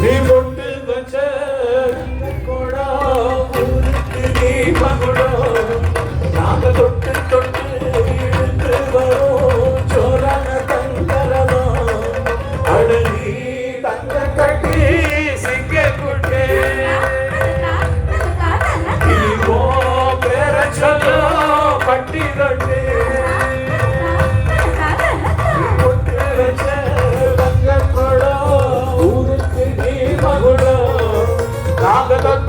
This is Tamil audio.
நீ பொட்டு கொடா ஊருக்கு நீ பகுடோ. நாங்க தொட்டு தொட்டு இழுத்து வரோம் சோழன தங்கரவோ அழுகி தங்க கட்டி சிங்க குட்டே நீ போ பேர சொல்லோ பட்டி தொட்டே Hallelujah.